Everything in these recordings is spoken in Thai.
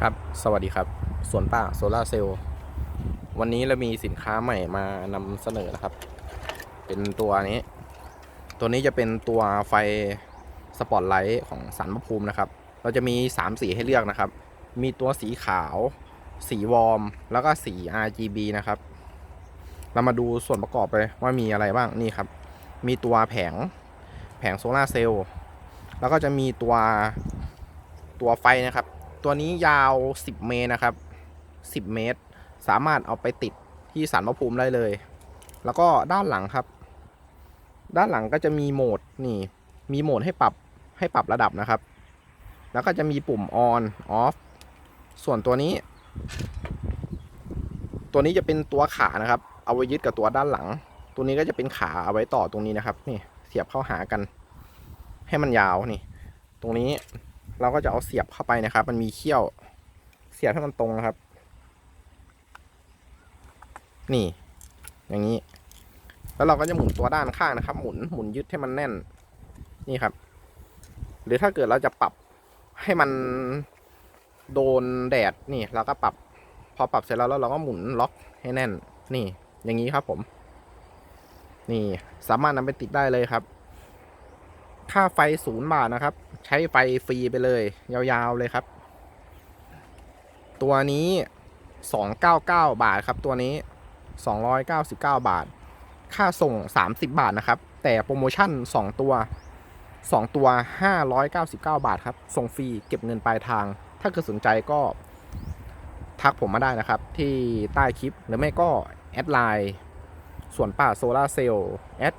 ครับ สวัสดีครับ สวนป่าโซลาเซลล์วันนี้เรามีสินค้าใหม่มานำเสนอนะครับ เป็นตัวนี้ ตัวนี้จะเป็นตัวไฟสปอตไลท์ของสันพระภูมินะครับ เราจะมี 3 สีให้เลือกนะครับ มีตัวสีขาว สีวอร์ม แล้วก็สี RGB นะครับ เรามาดูส่วนประกอบไปว่ามีอะไรบ้าง นี่ครับ มีตัวแผง แผงโซลาเซลล์ แล้วก็จะมีตัวตัวไฟนะครับ ตัวนี้ยาว 10 เมตรนะครับ 10 เมตร สามารถเอาไปติดที่สันพระภูมิได้เลย แล้วก็ด้านหลังครับ ด้านหลังก็จะมีโหมดนี่ มีโหมดให้ปรับให้ปรับระดับนะครับ แล้วก็จะมีปุ่ม on off ส่วนตัวนี้ ตัวนี้จะเป็นตัวขานะครับ เอาไว้ยึดกับตัวด้านหลัง ตัวนี้ก็จะเป็นขาเอาไว้ต่อตรงนี้นะครับ นี่เสียบเข้าหากัน ให้มันยาวนี่ ตรงนี้ เราก็จะเอาเสียบเข้าไปนะครับ มันมีเขี้ยว เสียบให้มันตรงนะครับ นี่ อย่างนี้ แล้วเราก็จะหมุนตัวด้านข้างนะครับ หมุนหมุนยึดให้มันแน่น นี่ครับ หรือถ้าเกิดเราจะปรับให้มันโดนแดดนี่เราก็ปรับ พอปรับเสร็จแล้วแล้วเราก็หมุนล็อกให้แน่น นี่ อย่างนี้ครับผม นี่สามารถนำไปติดได้เลยครับ ค่าไฟศูนย์บาทนะครับ ใช้ไฟฟรีไปเลย ยาวๆเลยครับ ตัวนี้299บาทครับ ตัวนี้299บาท ค่าส่ง30บาทนะครับ แต่โปรโมชั่น2ตัว2ตัว599บาทครับ ส่งฟรีเก็บเงินปลายทาง ถ้าเกิดสนใจก็ทักผมมาได้นะครับ ที่ใต้คลิปหรือไม่ก็ แอดไลน์ส่วนป่าโซลาเซลล์แอด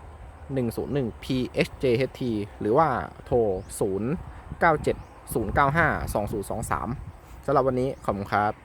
101 PHJHT หรือว่าโทร 097 095 2023สำหรับวันนี้ขอบคุณครับ